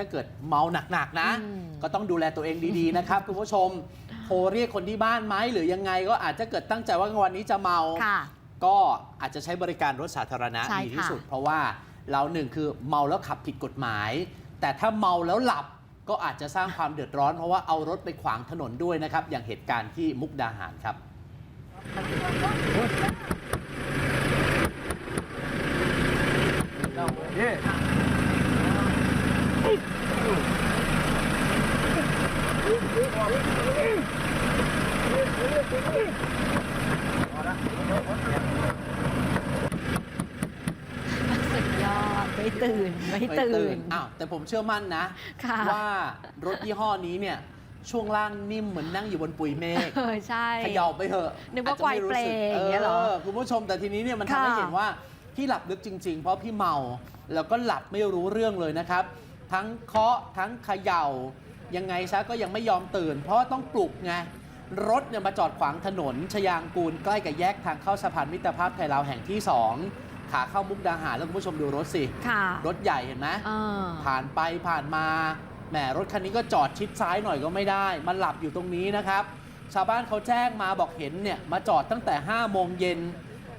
ถ้าเกิดเมาหนักๆนะอืมก็ต้องดูแลตัวเองดีๆนะครับคุณผู้ชมโทรเรียกคนที่บ้านไหมหรือยังไงก็อาจจะเกิดตั้งใจว่าวันนี้จะเมาค่ะก็อาจจะใช้บริการรถสาธารณะใช่ดีที่ค่ะสุด เพราะว่าเราหนึ่งคือเมาแล้วขับผิดกฎหมาย แต่ถ้าเมาแล้วหลับก็อาจจะสร้างความเดือดร้อน เพราะว่าเอารถไปขวางถนนด้วยนะครับ อย่างเหตุการณ์ที่มุกดาหารครับ สุดยอด ไม่ตื่นไม่ไม่ตื่น อ้าวแต่ผมเชื่อมั่นนะ ค่ะ ว่ารถยี่ห้อนี้เนี่ย ช่วงล่างนิ่มเหมือนนั่งอยู่บนปุยเมฆเออใช่ เขย่าไปเถอะนึกว่าอจจะไม่รู้สึไกวเปลอย่างเงี้ยเหรอคุณผู้ชมแต่ทีนี้เนี่ยมันทำให้ค่ะเห็นว่าพี่หลับลึกจริง ๆ เพราะพี่เมา แล้วก็หลับไม่รู้เรื่องเลยนะครับ ทั้งเคาะทั้งเขย่ายังไงซะก็ยังไม่ยอมตื่น เพราะว่าต้องปลุกไง รถเนี่ยมาจอดขวางถนน ชยางกูลใกล้กับแยกทางเข้าสะพานมิตรภาพไทยลาวแห่งที่สองขาเข้ามุกดาหารแล้วคุณผู้ชมดูรถสิ ค่ะรถใหญ่เห็นไหมเออผ่านไปผ่านมาแหมรถคันนี้ก็จอดชิดซ้ายหน่อยก็ไม่ได้มันหลับอยู่ตรงนี้นะครับ ชาวบ้านเขาแจ้งมาบอกเห็นเนี่ยมาจอดตั้งแต่5โมงเย็น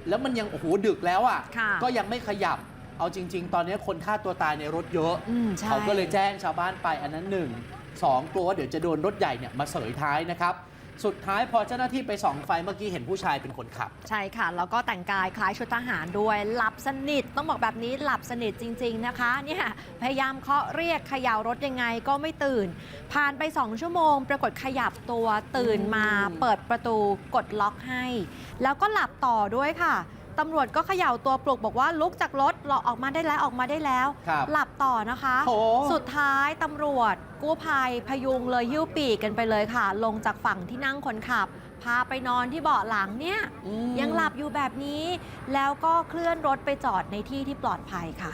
แล้วมันยังโอ้โหดึกแล้วอะค่ะ่ะ ก็ยังไม่ขยับ เอาจริง ๆ ตอนนี้คนฆ่าตัวตายในรถเยอะ อืมใช่ เขาก็เลยแจ้งชาวบ้านไปอันนั้นหนึ่งสองกลัวว่าเดี๋ยวจะโดนรถใหญ่เนี่ยมาเสยท้ายนะครับ สุดท้ายพอเจ้าหน้าที่ไปส่องไฟเมื่อกี้เห็นผู้ชายเป็นคนขับ ใช่ค่ะ แล้วก็แต่งกายคล้ายชุดทหารด้วย หลับสนิท ต้องบอกแบบนี้หลับสนิทจริง ๆนะคะ เนี่ยพยายามเคาะเรียกเขย่ารถยังไงก็ไม่ตื่น ผ่านไป 2 ชั่วโมง ปรากฏขยับตัวตื่นมาอืมเปิดประตูกดล็อกให้ แล้วก็หลับต่อด้วยค่ะ ตำรวจก็เขย่าตัวปลุกบอกว่าลุกจากรถเราออกมาได้แล้วออกมาได้แล้ว ครับหลับต่อนะคะโถสุดท้ายตำรวจ กู้ภัยพยุงเลยหิ้วปีกกันไปเลยค่ะ ลงจากฝั่งที่นั่งคนขับ พาไปนอนที่เบาะหลังเนี่ย อืม ยังหลับอยู่แบบนี้ แล้วก็เคลื่อนรถไปจอดในที่ที่ปลอดภัยค่ะ